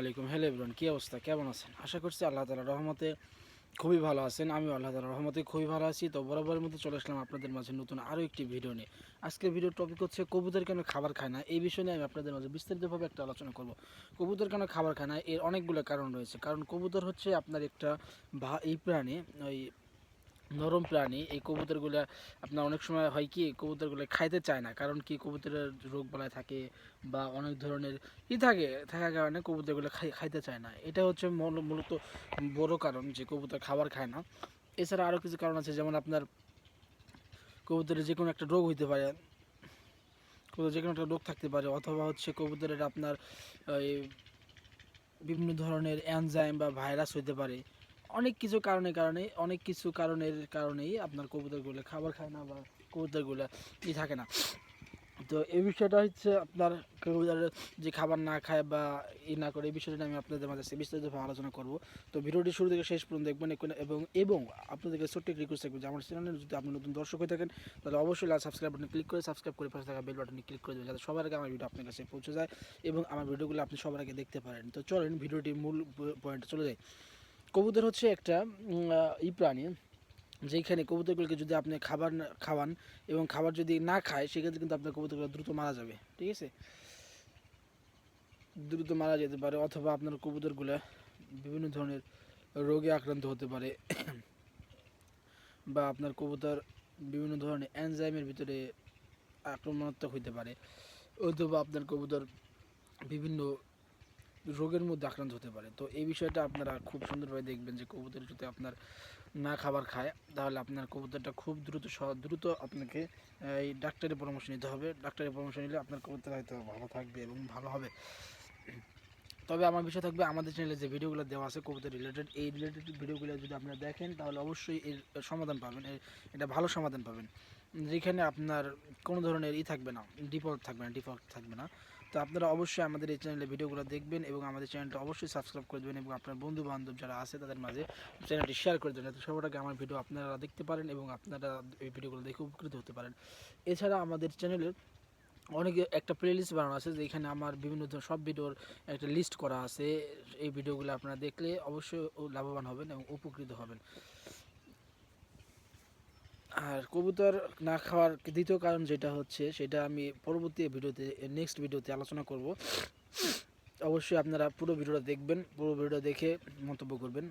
আলাইকুম। Hello everyone কী অবস্থা? কেমন আছেন? আশা করছি আল্লাহ তালা রহমতে খুবই ভালো আছেন। আমি আল্লাহ তালা রহমতে খুবই ভালো আছি। তো বরাবরের মতো চলে আসলাম আপনাদের মাঝে নতুন আরও একটি ভিডিও নিয়ে। আজকের ভিডিওর টপিক হচ্ছে কবুতর কেন খাবার খায় না? এই বিষয় নিয়ে আমি আপনাদের মাঝে বিস্তারিতভাবে একটা আলোচনা করব। কবুতর কেন খাবার খায় না? এর অনেকগুলো কারণ রয়েছে। কারণ কবুতর হচ্ছে আপনার একটা ভা এই প্রাণী, ওই নরম প্রাণী, এই কবুতরগুলো আপনার অনেক সময় হয় কি কবুতরগুলো খাইতে চায় না। কারণ কি, কবুতরের রোগ বালায় থাকে বা অনেক ধরনের ই থাকে থাকার কারণে কবুতরগুলো খাই, খাইতে চায় না। এটা হচ্ছে মূল- মূলত বড় কারণ যে কবুতর খাবার খায় না। এছাড়া আরও কিছু কারণ আছে, যেমন আপনার কবুতরের যে কোনো একটা রোগ হইতে পারে কবুতর যে কোনো একটা রোগ থাকতে পারে, অথবা হচ্ছে কবুতরের আপনার বিভিন্ন ধরনের অ্যানজাইম বা ভাইরাস হইতে পারে। অনেক কিছু কারণের কারণে, অনেক কিছু কারণের কারণেই আপনার কবুতরগুলো খাবার খায় না বা কবুতরগুলো ই থাকে না। তো এই বিষয়টা হচ্ছে আপনার কবুতরের যে খাবার না খায় বা ই না করে, এই বিষয়টা আমি আপনাদের মাঝে বিস্তারিতভাবে আলোচনা করব। তো ভিডিওটি শুরু থেকে শেষ পর্যন্ত দেখবেন এবং এবং আপনাদেরকে ছোট্ট একটি রিকোয়েস্ট থাকবে যে আমার চ্যানেলে যদি আপনি নতুন দর্শক হয়ে থাকেন, তাহলে অবশ্যই লাল সাবস্ক্রাইব বাটনে ক্লিক করে সাবস্ক্রাইব করে পাশে থাকা বেল বাটনে ক্লিক করে দেবেন, যাতে সবার আগে আমার ভিডিও আপনার কাছে পৌঁছে যায় এবং আমার ভিডিওগুলো আপনি সবার আগে দেখতে পারেন। তো চলেন, ভিডিওটির মূল পয়েন্টে চলে যাই। কবুতর হচ্ছে একটা ই প্রাণী যেখানে কবুতরগুলোকে যদি আপনি খাবার খাওয়ান এবং খাবার যদি না খায়, সেক্ষেত্রে কিন্তু আপনার কবুতরগুলো দ্রুত মারা যাবে, ঠিক আছে? দ্রুত মারা যেতে পারে অথবা আপনার কবুতরগুলো বিভিন্ন ধরনের রোগে আক্রান্ত হতে পারে। বা আপনার কবুতর বিভিন্ন ধরনের এনজাইমের ভিতরে আক্রমণাত্মক হইতে পারে। অথবা আপনার কবুতর বিভিন্ন রোগের মধ্যে আক্রান্ত হতে পারে। তো এই বিষয়টা আপনারা খুব সুন্দরভাবে দেখবেন যে কবুতর যদি আপনার না খাবার খায়, তাহলে আপনার কবুতরটা খুব দ্রুত দ্রুত আপনাকে, এই ডাক্তারের পরামর্শ নিতে হবে। ডাক্তারের পরামর্শ নিলে আপনার কবুতর হয়তো ভালো থাকবে এবং ভালো হবে। তবে আমার বিষয় থাকবে, আমাদের চ্যানেলে যে ভিডিওগুলো দেওয়া আছে কবুতর রিলেটেড এই রিলেটেড ভিডিওগুলো যদি আপনারা দেখেন, তাহলে অবশ্যই এর সমাধান পাবেন। এটা ভালো সমাধান পাবেন। যেখানে আপনার কোনো ধরনের ই থাকবে না ডিফল্ট থাকবে না ডিফল্ট থাকবে না। তো আপনারা অবশ্যই আমাদের এই চ্যানেলে ভিডিওগুলো দেখবেন এবং আমাদের চ্যানেলটা অবশ্যই সাবস্ক্রাইব করে দেবেন এবং আপনার বন্ধু বান্ধব যারা আছে তাদের মাঝে চ্যানেলটি শেয়ার করে দেবেন যাতে সবার আগে আমার ভিডিও আপনারা দেখতে পারেন এবং আপনারা এই ভিডিওগুলো দেখে উপকৃত হতে পারেন। এছাড়া আমাদের চ্যানেলের অনেক একটা প্লেলিস্ট বানানো আছে যেখানে আমার বিভিন্ন ধরনের সব ভিডিওর একটা লিস্ট করা আছে। এই ভিডিওগুলো আপনারা দেখলে অবশ্যই লাভবান হবেন এবং উপকৃত হবেন। আর কবুতর না খাওয়ার দ্বিতীয় কারণ যেটা হচ্ছে, সেটা আমি পরবর্তী ভিডিওতে নেক্সট ভিডিওতে আলোচনা করব। অবশ্যই আপনারা পুরো ভিডিওটা দেখবেন, পুরো ভিডিওটা দেখে মন্তব্য করবেন।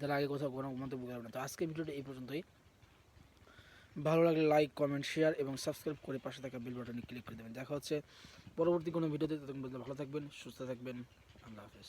তার আগে কোথাও কোনো মন্তব্য করবেন না তো আজকে ভিডিওটা এই পর্যন্তই। ভালো লাগলে লাইক কমেন্ট শেয়ার এবং সাবস্ক্রাইব করে পাশে থাকা বেল বাটনে ক্লিক করে দেবেন। দেখা হচ্ছে পরবর্তী কোনো ভিডিওতে। পর্যন্ত ভালো থাকবেন, সুস্থ থাকবেন। আল্লাহ হাফেজ।